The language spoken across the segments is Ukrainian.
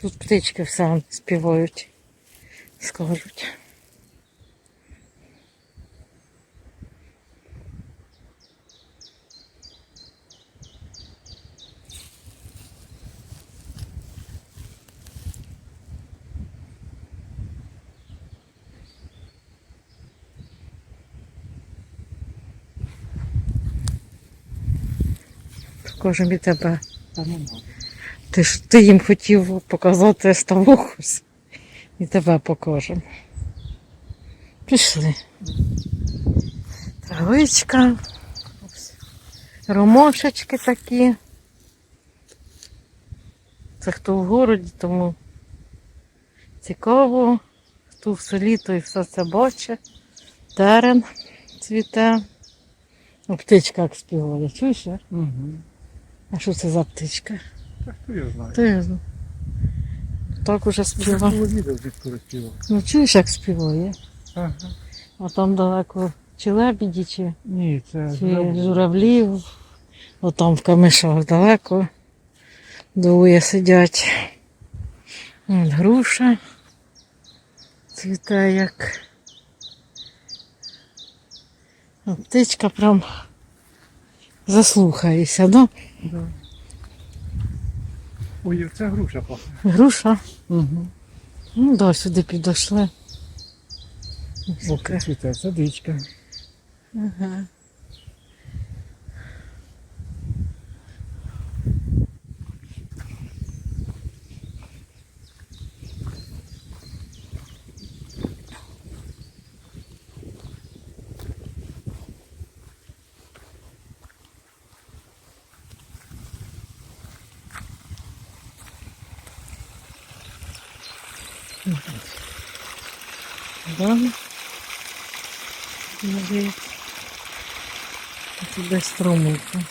Тут птички все співають, скажуть. Покажемо і тебе. Ти ж ти їм хотів показати ставок ось. І тебе покажемо. Пішли. Травичка. Ось. Ромашечки такі. Це хто в городі, тому цікаво. Хто в селі, той все це бачить. Терен цвіте. Птичка як співає, чуєш? Угу. А що це за птичка? Так хто? Ти я знаю. Так уже Я співає. відео звідки співав. Ну чуєш, як співає? Ага. А там далеко чи лебіді, чи, Ні, це чи журавлі. журавлів. Отам в камишах далеко. Двоє сидять. От груша. Цвіте як. Птичка прям заслухається, да? Да. Ой, це груша пахне. Груша. Угу. Ну да, сюди підійшли. Оке цвіте, садичка. Ага. Да. Може, це десь струмити.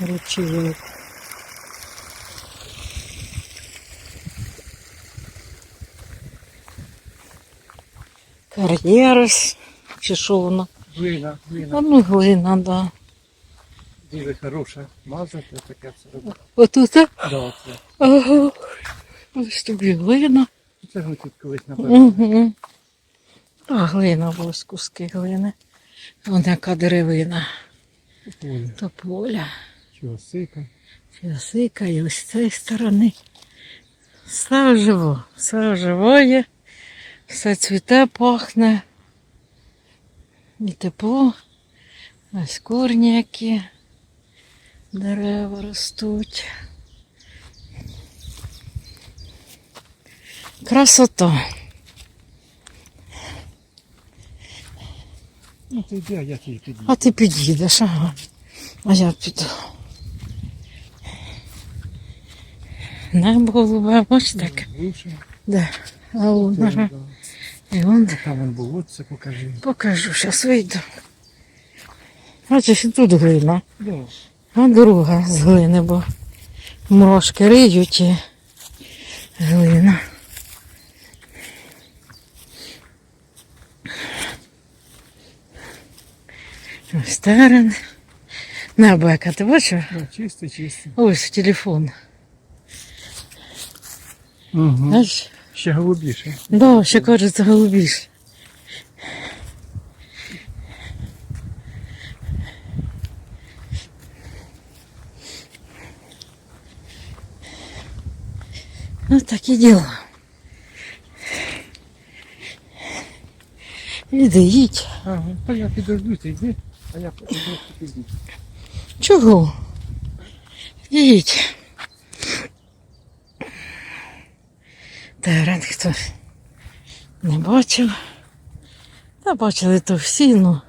Ручили. Кар'єрис. Чи що воно? Глина, А ну глина, да. Дуже хороша. Мазати таке все робить. Отут? а? Да, це. Ага. Ось тобі глина. Це ми тут колись напевно. Угу. А глина, ось куски глини. Вон яка деревина. Тополя. Чого сика. Ясика і ось з цієї сторони. Все живо, все живоє, все цвіте, пахне. І тепло. Ось корні які. Дерева ростуть. Красота. Ну ти йди, а я тільки підійду. А ти під'їдеш, ага. А я піду. Небо голубе, бач так. Груша. Де? А он, ага. да. І он Там він був, це покажи. покажу, зараз вийду. Бачиш, і тут глина. Да. А друга з глини, бо мрошки риють і глина. Ось терен. Небо, яка ти бачив? Да, чисто, чисто. Ось телефон. Угу. Бачиш? Ще голубіше. Да, ще кажеться голубіш. Ну, такі діла. Іди, їдь. Ага. Та я підожду, ти йди, А я піду. Чого? Їдь. Терен хтось не бачив. Та бачили то всі, ну.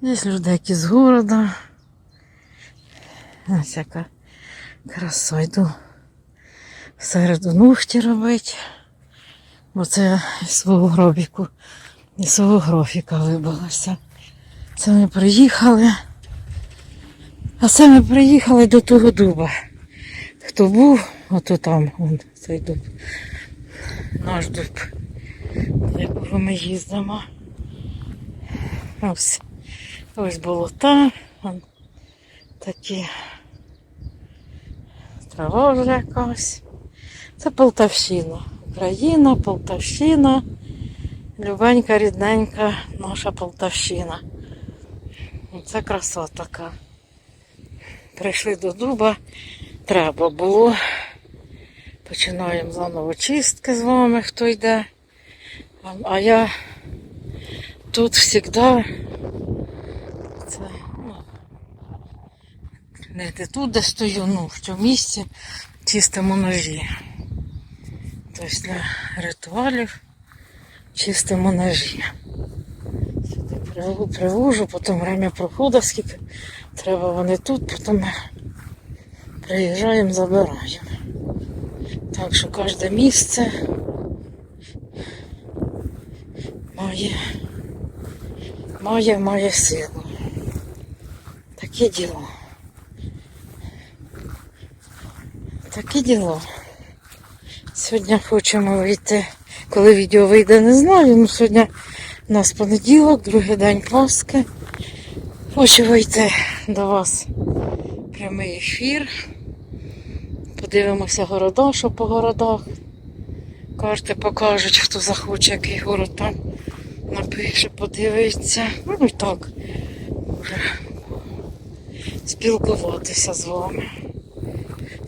Десь люди які з города. Ось яка краса йду. Середу нухті робить. Бо це із свого гробіку, із свого графіка вибилося. Це ми приїхали. А це ми приїхали до того дуба. Хто був, ото там, вон, цей дуб. Наш дуб, до якого ми їздимо. Ось, ось болота, вон такі трава вже якась. Це Полтавщина. Україна, Полтавщина. Любенька, рідненька наша Полтавщина. Це краса така. Прийшли до дуба, треба було. Починаємо заново чистки з вами, хто йде. А я тут завжди. Це, ну, не де тут, де стою, ну, в цьому місці чистимо ножі. Тобто для ритуалів чистимо ножі. Сюди приву- привожу, потім время проходить, скільки треба вони тут, потім приїжджаємо, забираємо. Так що кожне місце має, має, має силу. Таке діло. Таке діло. Сьогодні хочемо вийти, коли відео вийде, не знаю. Ну сьогодні у нас понеділок, другий день Пасхи. Хочу вийти до вас прямий ефір. Подивимося города, що по городах. Карти покажуть, хто захоче, який город там напише, подивиться. Ну і так. Може спілкуватися з вами.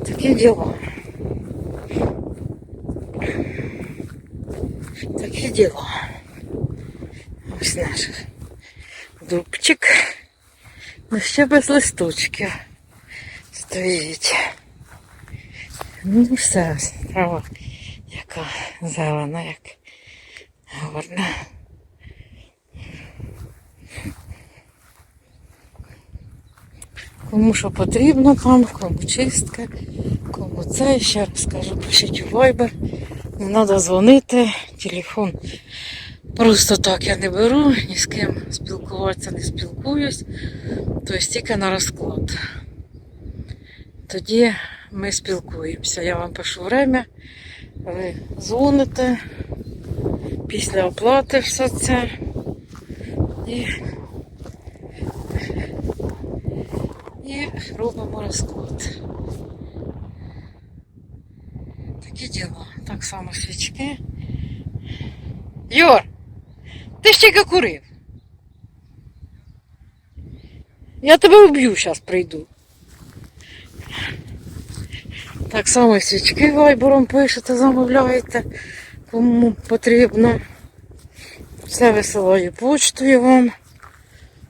Таке діло. Таке діло. Ось дубчик. Ну ще без листочків стоїть. Ну все, трава яка зелена, як гарна. Кому що потрібно там, кому чистка, кому це, ще раз кажу, пишіть у Viber. Не треба дзвонити, телефон. Просто так я не беру, ні з ким спілкуватися не спілкуюсь. Тобто тільки на розклад. Тоді ми спілкуємося. Я вам пишу время, ви дзвоните після оплати все це. І, і робимо розклад. Такі діло. Так само свічки. Йор, ти ж тільки курив. Я тебе вб'ю, зараз прийду. Так само свічки вайбором пишете, замовляєте, кому потрібно. Все висилаю почтою вам.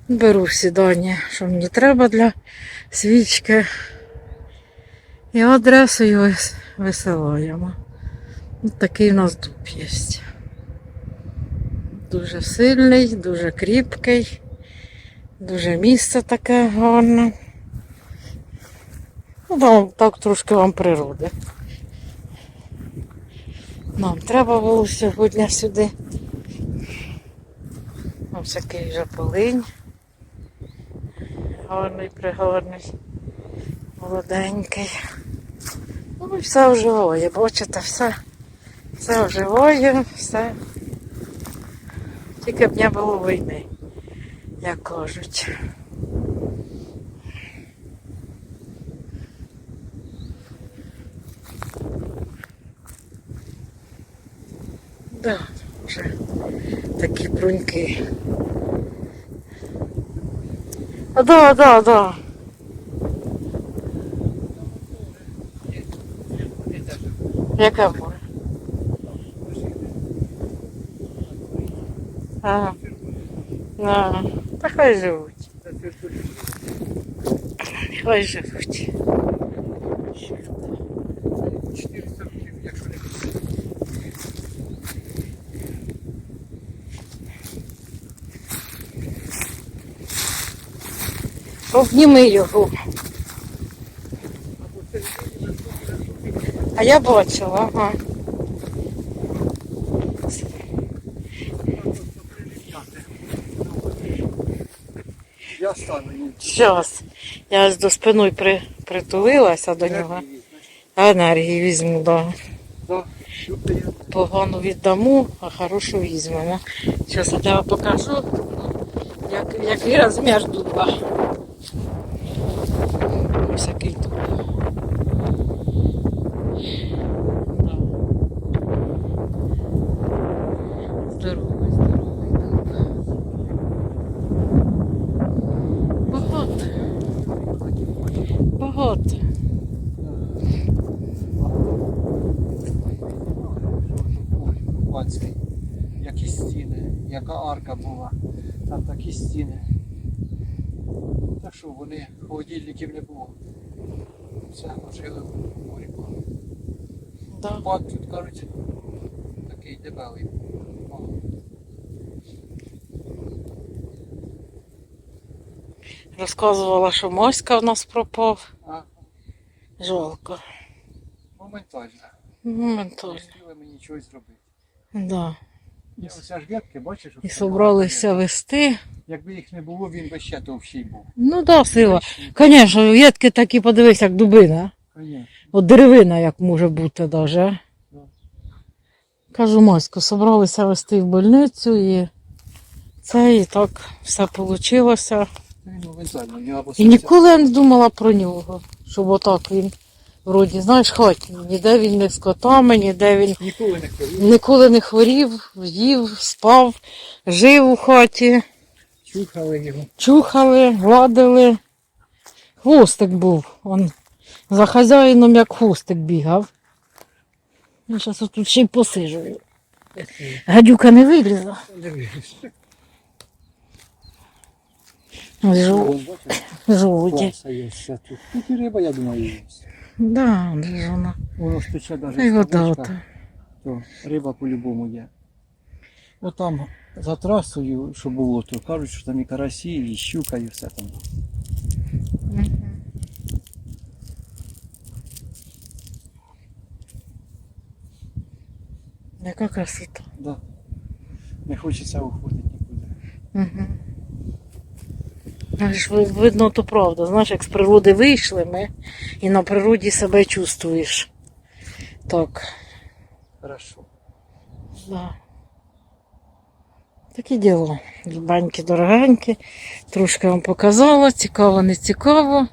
Беру всі дані, що мені треба для свічки. І адресою висилаємо. Ось такий у нас дуб є. Дуже сильний, дуже кріпкий, дуже місце таке гарне. Ну, там так трошки вам природи. Нам треба було сьогодні сюди. Ось такий вже полинь. Гарний, пригарний, молоденький. Ну і все оживає, бачите, все, все оживає, все. Тільки б не було війни, як кажуть. Да, вже такі бруньки. А, да, да, да. Яке море? Ага. А, та хай живуть. Хай живуть. 400 років, якщо не Обніми його. А я бачила, ага. Я стану їм. Я ось до спиною при, притулилася до нього. Енергії візьму, так. Да. Погану віддамо, а хорошу візьмемо. Зараз я тебе покажу, як, який розмір дуба. Ось який дуб. От. Купанський. Які стіни, яка арка була, там такі стіни. Так що вони холодильників не було. Все жили в морі. Да. Пак тут кажуть, такий дебелий. Розказувала, що Моська в нас пропав. Жалко. моментально. Моментально. Не встигли мені щось зробити. Да. І оце ж ветки, бачиш? І собралися вести. Якби їх не було, він би ще товщий був. Ну да, сила. Звісно, ветки такі, подивись, як дубина. Конечно. От деревина як може бути. Да. Кажу, Моську, собралися вести в больницю і це і так все вийшло. Він моментально, в нього І ніколи я не думала про нього, щоб отак він вроді, знаєш, хатній. Ніде він не з котами, ніде він Ніколи не хворів, ніколи не хворів, їв, спав, жив у хаті, чухали його. чухали, гладили. Хвостик був. Он за хазяїном як хвостик бігав. Я зараз тут ще й посижую. Гадюка не вилізла. Жу- Вон, бачиш, Жовті. класа є все тут. Тут і риба, я думаю, є. Да, де ж вона. Воно ж тече навіть І вода стежка, ота. то риба по-любому є. Отам за трасою, що було, то кажуть, що там і карасі, і щука, і все там. Яка красота. Да. Не хочеться уходити нікуди. Угу. Видно, то правда. Знаєш, як з природи вийшли ми і на природі себе чувствуєш. Так, Хорошо. да. Такі діло. Баньки дорогенькі. Трошки вам показала. Цікаво, не цікаво.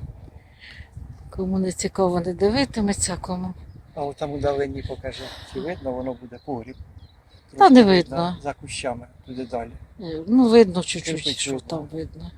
Кому не цікаво, не дивитиметься, кому. А от там удалені покаже, чи видно, воно буде погріб. Та не видно. За кущами, туди далі. Е, Ну, видно чуть-чуть, що там видно.